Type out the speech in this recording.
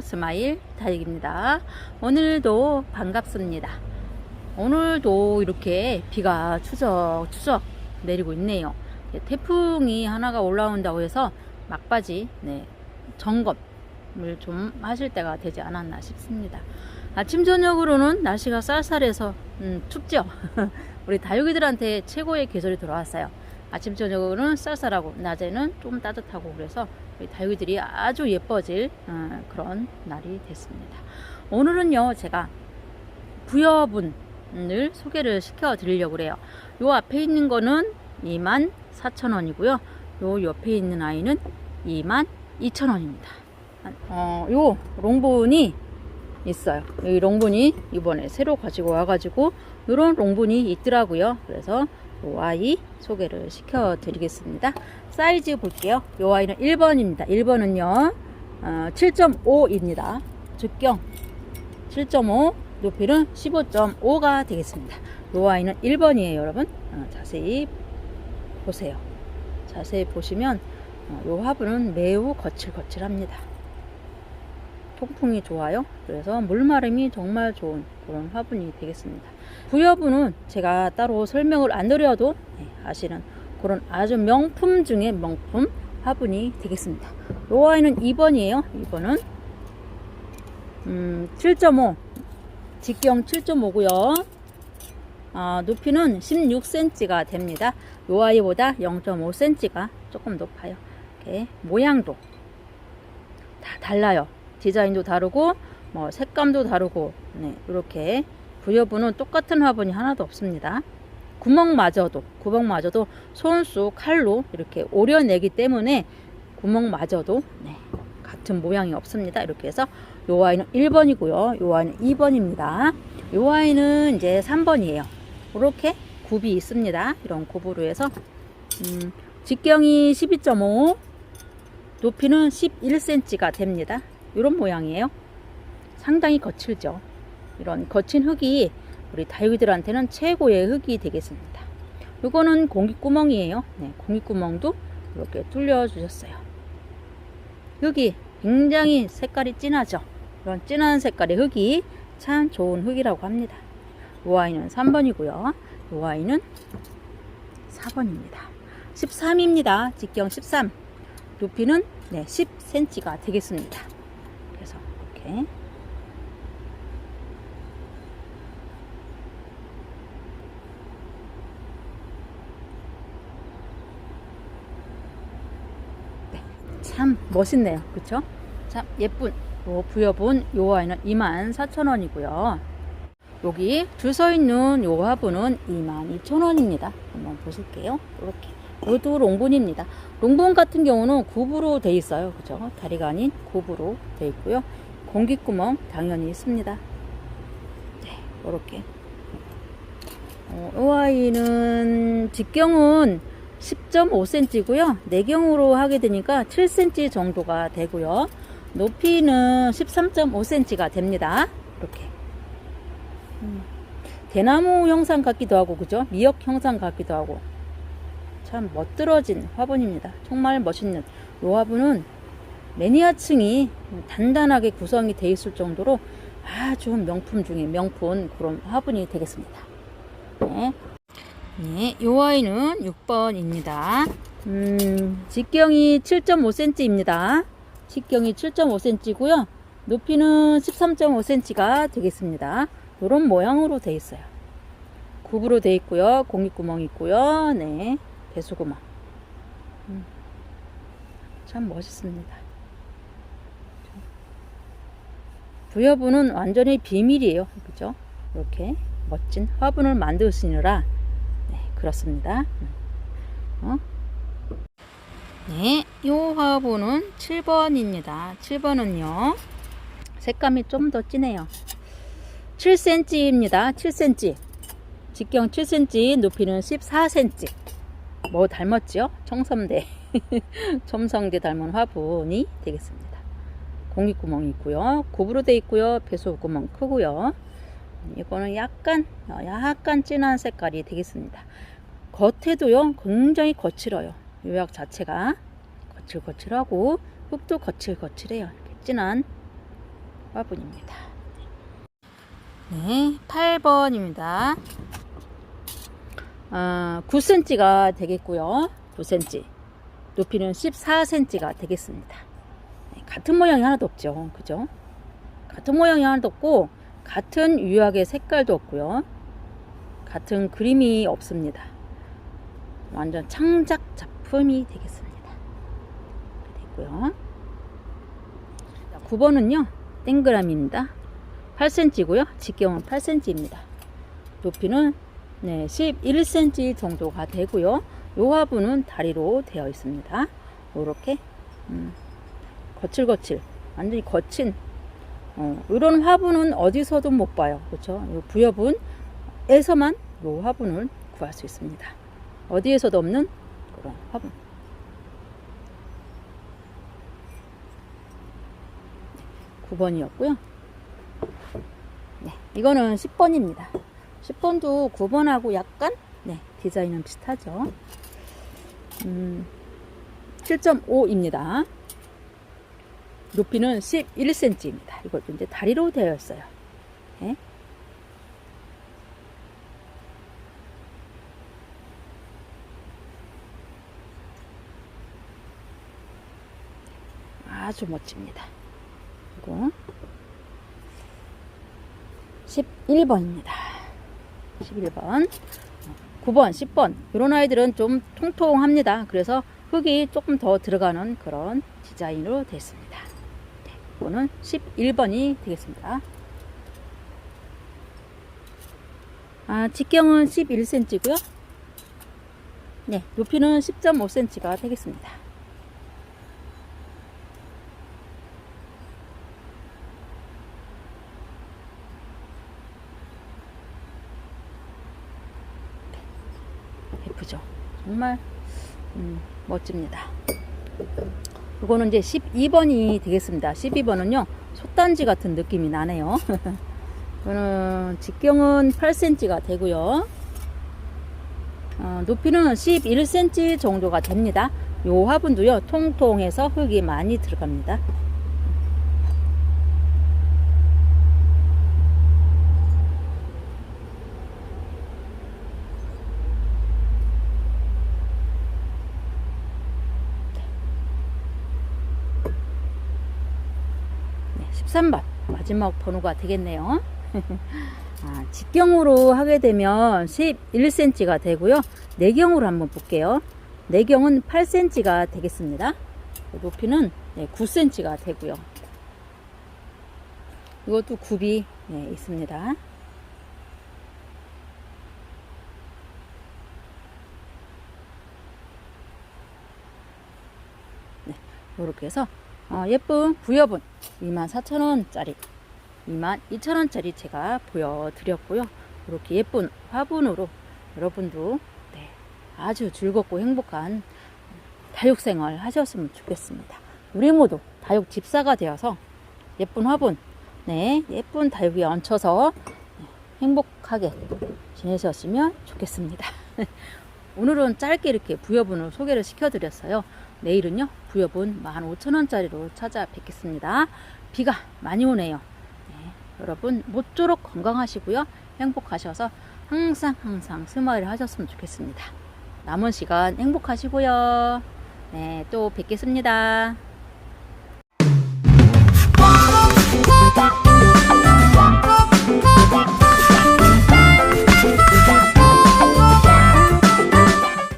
스마일 다육입니다. 오늘도 반갑습니다. 오늘도 이렇게 비가 추적추적 내리고 있네요. 예, 태풍이 하나가 올라온다고 해서 막바지 네, 점검을 좀 하실 때가 되지 않았나 싶습니다. 아침 저녁으로는 날씨가 쌀쌀해서 음, 춥죠. 우리 다육이들한테 최고의 계절이 돌아왔어요. 아침 저녁으로는 쌀쌀하고 낮에는 좀 따뜻하고 그래서 우리 다육이들이 아주 예뻐질 어, 그런 날이 됐습니다. 오늘은요 제가 부여분을 소개를 시켜 드리려고 그래요. 요 앞에 있는 거는 24,000원이고요. 요 옆에 있는 아이는 22,000원입니다. 어, 요 롱분이 있어요. 이 롱분이 이번에 새로 가지고 와가지고 요런 롱분이 있더라고요. 그래서 요 아이 소개를 시켜 드리겠습니다. 사이즈 볼게요. 요 아이는 1번입니다. 1번은요, 어, 7.5입니다. trực 경 7.5, 높이는 15.5가 되겠습니다. 요 아이는 1번이에요, 여러분. 어, 자세히 보세요. 자세히 보시면 어, 요 화분은 매우 거칠거칠합니다. 통풍이 좋아요. 그래서 물마름이 정말 좋은 그런 화분이 되겠습니다. 부여분은 제가 따로 설명을 안 드려도 네, 아시는 그런 아주 명품 중에 명품 화분이 되겠습니다. 요 아이는 2번이에요. 2번은 음, 7.5 직경 7.5고요. 아, 높이는 16cm가 됩니다. 요 아이보다 0.5cm가 조금 높아요. 이렇게 모양도 다 달라요. 디자인도 다르고 뭐 색감도 다르고 네, 이렇게 부여부는 똑같은 화분이 하나도 없습니다. 구멍마저도 구멍마저도 손수 칼로 이렇게 오려내기 때문에 구멍마저도 네, 같은 모양이 없습니다. 이렇게 해서 요 아이는 1번이고요. 요 아이는 2번입니다. 요 아이는 이제 3번이에요. 이렇게 굽이 있습니다. 이런 굽으로 해서 음, 직경이 12.5 높이는 11cm가 됩니다. 이런 모양이에요. 상당히 거칠죠. 이런 거친 흙이 우리 다육이들한테는 최고의 흙이 되겠습니다. 이거는 공기구멍이에요. 네, 공기구멍도 이렇게 뚫려 주셨어요. 흙이 굉장히 색깔이 진하죠. 이런 진한 색깔의 흙이 참 좋은 흙이라고 합니다. 이 아이는 3번이고요. 이 아이는 4번입니다. 13입니다. 직경 13. 높이는 네, 10cm가 되겠습니다. 네, 참 멋있네요. 그쵸? 참 예쁜 요 부여분 요 아이는 24,000원이고요. 여기 줄 서 있는 요 화분은 22,000원입니다. 한번 보실게요. 이렇게. 이것도 롱분입니다. 롱분 같은 경우는 굽으로 돼 있어요. 그죠? 다리가 아닌 굽으로 돼 있고요. 공기구멍 당연히 있습니다. 네, 이렇게. 어, 이 아이는 직경은 10.5cm고요. 내경으로 하게 되니까 7cm 정도가 되고요. 높이는 13.5cm가 됩니다. 이렇게. 음, 대나무 형상 같기도 하고, 그죠? 미역 형상 같기도 하고. 참 멋들어진 화분입니다. 정말 멋있는 이 화분은 매니아층이 단단하게 구성이 되어 있을 정도로 아주 명품 중에 명품 그런 화분이 되겠습니다. 네. 네, 이 아이는 6번입니다. 음, 직경이 7.5cm입니다. 직경이 7.5cm고요. 높이는 13.5cm가 되겠습니다. 이런 모양으로 되어 있어요. 굽으로 되어 있고요. 공기구멍 있고요. 네. 배수구멍. 음, 참 멋있습니다. 부여분은 완전히 비밀이에요. 그죠? 이렇게 멋진 화분을 만드시느라 네, 그렇습니다. 어? 네, 이 화분은 7번입니다. 7번은요. 색감이 좀 더 진해요. 7cm입니다. 7cm. 직경 7cm, 높이는 14cm. 뭐 닮았죠? 청섬대. 첨성대 닮은 화분이 되겠습니다. 공기구멍이 있고요. 굽으로 되어 있고요. 배수구멍 크고요. 이거는 약간 약간 진한 색깔이 되겠습니다. 겉에도요. 굉장히 거칠어요. 요약 자체가 거칠거칠하고 흙도 거칠거칠해요. 진한 화분입니다. 네, 8번입니다. 아, 9cm가 되겠고요. 9cm. 높이는 14cm가 되겠습니다. 네, 같은 모양이 하나도 없죠. 그죠? 같은 모양이 하나도 없고, 같은 유학의 색깔도 없고요. 같은 그림이 없습니다. 완전 창작 작품이 되겠습니다. 이렇게 됐고요. 9번은요, 땡그라미입니다. 8cm고요. 직경은 8cm입니다. 높이는 네, 11cm 정도가 되고요. 요 화분은 다리로 되어 있습니다. 요렇게 음, 거칠거칠 완전히 거친 어, 이런 화분은 어디서도 못 봐요. 그렇죠? 요 부여분에서만 요 화분을 구할 수 있습니다. 어디에서도 없는 그런 화분. 구 번이었고요 네, 이거는 10번입니다. 10번도 9번하고 약간 네, 디자인은 비슷하죠. 음, 7.5입니다. 높이는 11cm입니다. 이것도 이제 다리로 되어 있어요. 네. 아주 멋집니다. 그리고 11번입니다. 11번. 9번, 10번. 이런 아이들은 좀 통통합니다. 그래서 흙이 조금 더 들어가는 그런 디자인으로 됐습니다. 네, 이거는 11번이 되겠습니다. 아, 직경은 11cm고요. 네, 높이는 10.5cm가 되겠습니다. 예쁘죠? 정말 음, 멋집니다. 이거는 이제 12번이 되겠습니다. 12번은요, 솥단지 같은 느낌이 나네요. 이거는 직경은 8cm가 되고요. 어, 높이는 11cm 정도가 됩니다. 요 화분도요, 통통해서 흙이 많이 들어갑니다. 네, 13번 마지막 번호가 되겠네요. 아, 직경으로 하게 되면 11cm가 되고요. 내경으로 한번 볼게요. 내경은 8cm가 되겠습니다. 높이는 네, 9cm가 되고요. 이것도 굽이 네, 있습니다. 네, 이렇게 해서 어, 예쁜 부여분 24,000원짜리 22,000원짜리 제가 보여드렸고요. 이렇게 예쁜 화분으로 여러분도 네, 아주 즐겁고 행복한 다육생활 하셨으면 좋겠습니다. 우리 모두 다육 집사가 되어서 예쁜 화분, 네, 예쁜 다육에 얹혀서 네, 행복하게 지내셨으면 좋겠습니다. 오늘은 짧게 이렇게 부여분을 소개를 시켜드렸어요. 내일은요 부여분 15,000원짜리로 찾아뵙겠습니다. 비가 많이 오네요. 네, 여러분 모쪼록 건강하시고요. 행복하셔서 항상 항상 스마일 하셨으면 좋겠습니다. 남은 시간 행복하시고요. 네, 또 뵙겠습니다.